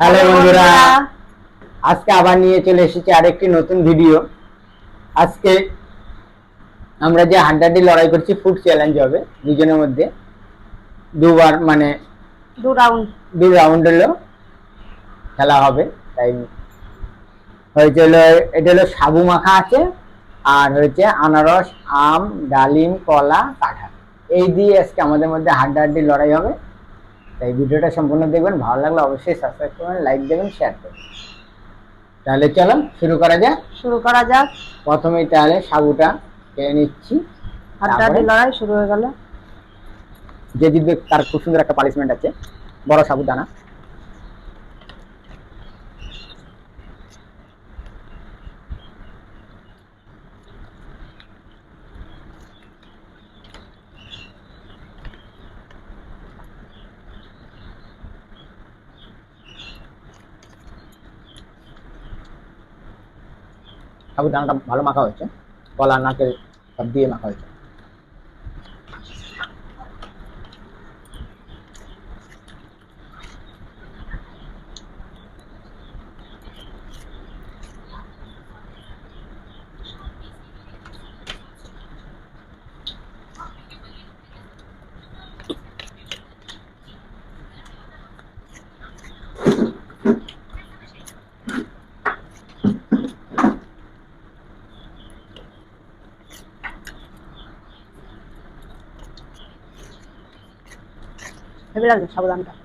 Hello বন্ধুরা। আজকে আবার নিয়ে চলে এসেছি আরেকটি নতুন ভিডিও আজকে আমরা যে হাড্ডাহাড্ডি লড়াই করছি ফুড চ্যালেঞ্জ হবে দুজনের মধ্যে। দুবার মানে দু রাউন্ড দু রাউন্ড হলো খেলা হবে তাই হয়েছে হলো এটা হলো সাবু মাখা আছে আর হয়েছে আনারস আম ডালিম কলা কাঁঠাল। এই দিয়ে আজকে আমাদের মধ্যে হাড্ডাহাড্ডি লড়াই হবে। তাই ভিডিওটা সম্পূর্ণ দেখবেন ভালো লাগলে অবশ্যই সাবস্ক্রাইব করবেন লাইক দেবেন শেয়ার করবেন। তাহলে চলো শুরু করা যাক। শুরু করা যাক। প্রথমেই তাহলে সাবুটা খেয়ে নিচ্ছি। হাড্ডাহাড্ডি? লড়াই শুরু হয়ে গেল। যে জিতবে তার খুব সুন্দর একটা পানিশমেন্ট আছে। বড় সাবুদানা সাবুদানাটা ভালো মাখা হয়েছে কলা নাকের সব দিয়ে মাখা হয়েছে। Everaldo, saludantes.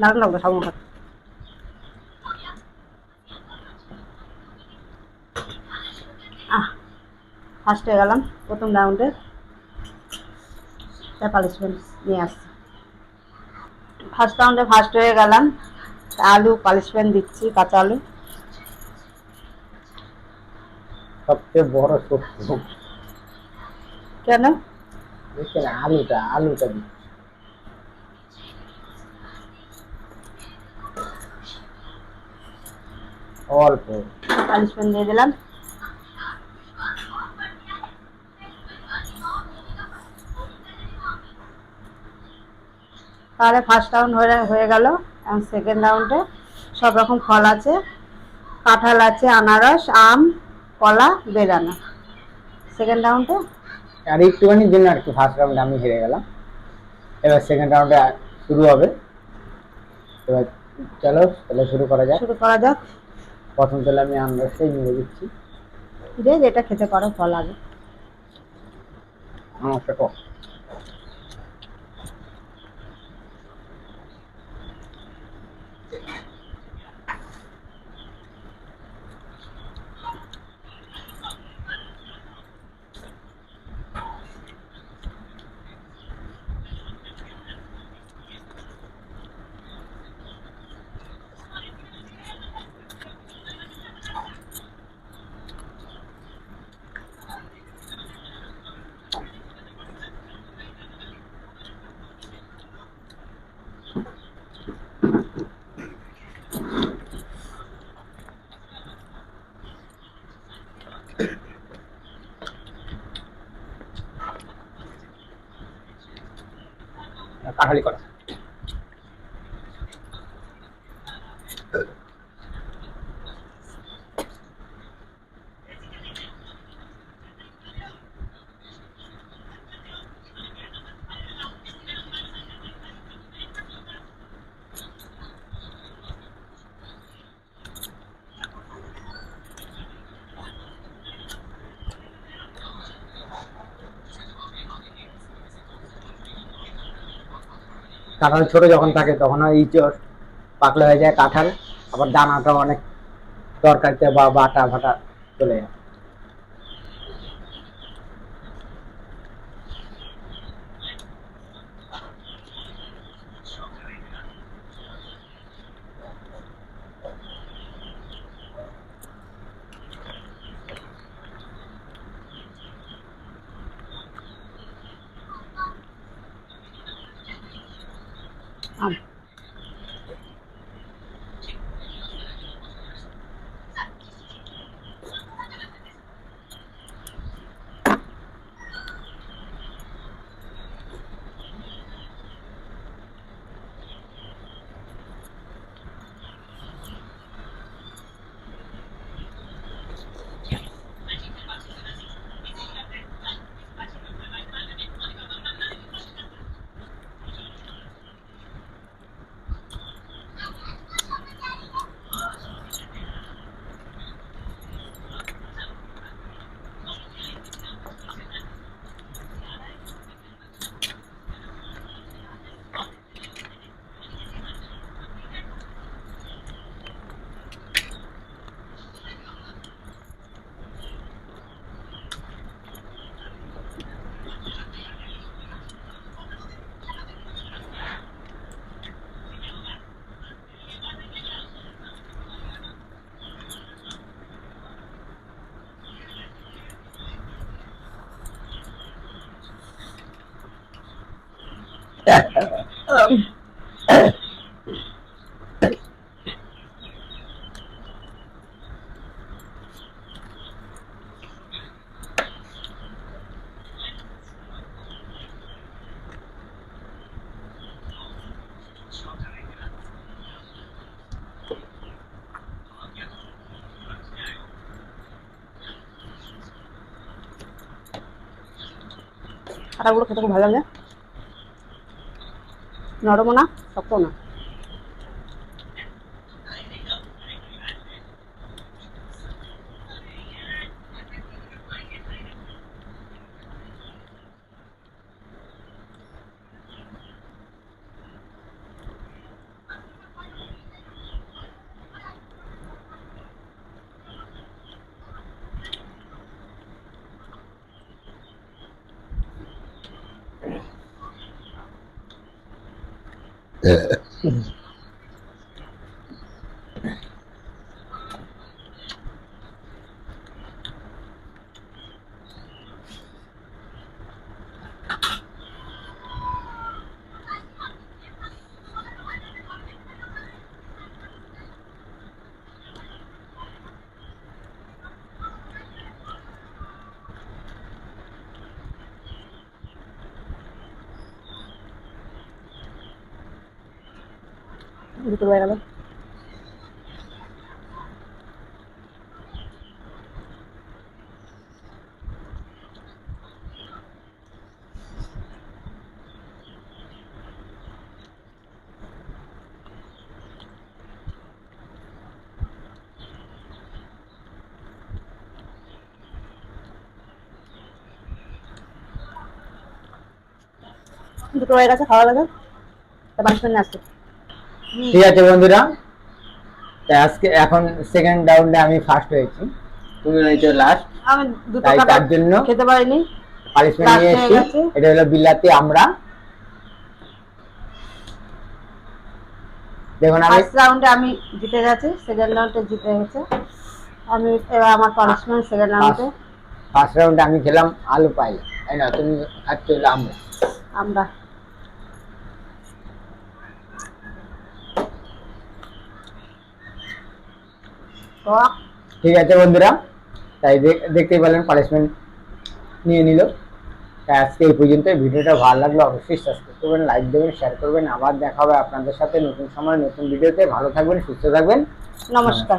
দারুণ লাগবে সাবুনটা আহ ফার্স্ট গেলাম প্রথম রাউন্ডে পালিশমেন্ট নিয়ে আসছি। ফার্স্ট রাউন্ডে ফার্স্ট হয়ে গেলাম। আলু পালিশমেন্ট দিচ্ছি কাঁচা আলু। সবচেয়ে বড় শত্রু কেন? আলুটা আলুটা দিচ্ছি। অল্প। পালিশমেন্ট দিয়ে দিলাম। তাহলে ফার্স্ট রাউন্ড হয়ে হয়ে গেল এবং সেকেন্ড রাউন্ডে সব রকম ফল আছে। কাঁঠাল আছে আনারস আম কলা বেদানা। সেকেন্ড রাউন্ডে আর একটুখানির জন্য আর কি ফার্স্ট রাউন্ডে আমি হেরে গেলাম। এবার সেকেন্ড রাউন্ডে শুরু হবে। এবার চলো তাহলে শুরু করা যাক। শুরু করা যাক। প্রথম তেলে আমি আনারসটাই নিয়ে দিচ্ছি যে যেটা খেতে পারো ফল আগে। আমার কাঠালি করা। কাঁঠাল ছোট যখন থাকে, তখন ওই ইঁচড় পাকলে হয়ে যায় কাঁঠাল, আবার দানাটা অনেক তরকারিতে বা বাটা ভাটা চলে যায়। কাটাগুলো খেতে খুব ভালো লাগে নরমও না শক্ত না। Yeah. দুটো হয়ে গেল। দুটো হয়ে গেছে খাওয়া গেছে তা মানুষ নিয়ে আসছে ঠিক আছে বন্ধুরা তাই আজকে এখন সেকেন্ড রাউন্ডে আমি ফার্স্ট হয়েছি। তুমি হয়েছো লাস্ট আমি দুটো তাই কাটা তার জন্য খেতে পারিনি। পানিশমেন্ট নিয়ে এসেছি। এটা হলো বিল্লাতি আমরা। দেখুন আমি ফার্স্ট রাউন্ডে আমি জিতে গেছি সেকেন্ড রাউন্ডে জিতে গেছে। আমি এবার আমার পানিশমেন্ট সেকেন্ড রাউন্ডে ফার্স্ট রাউন্ডে আমি খেলাম আলু পাই তাই না? তুমি খাচ্ছ হলো আমরা। আমরা। ঠিক আছে বন্ধুরা, তাই দেখ- দেখতেই পেলেন পানিশমেন্ট নিয়ে নিল। তাই আজকে এই পর্যন্ত ভিডিওটা ভালো লাগল অবশ্যই সাবস্ক্রাইব করবেন লাইক দেবেন শেয়ার করবেন। আবার দেখা হবে আপনাদের সাথে নতুন সময়, নতুন ভিডিওতে। ভালো থাকবেন, সুস্থ থাকবেন। নমস্কার।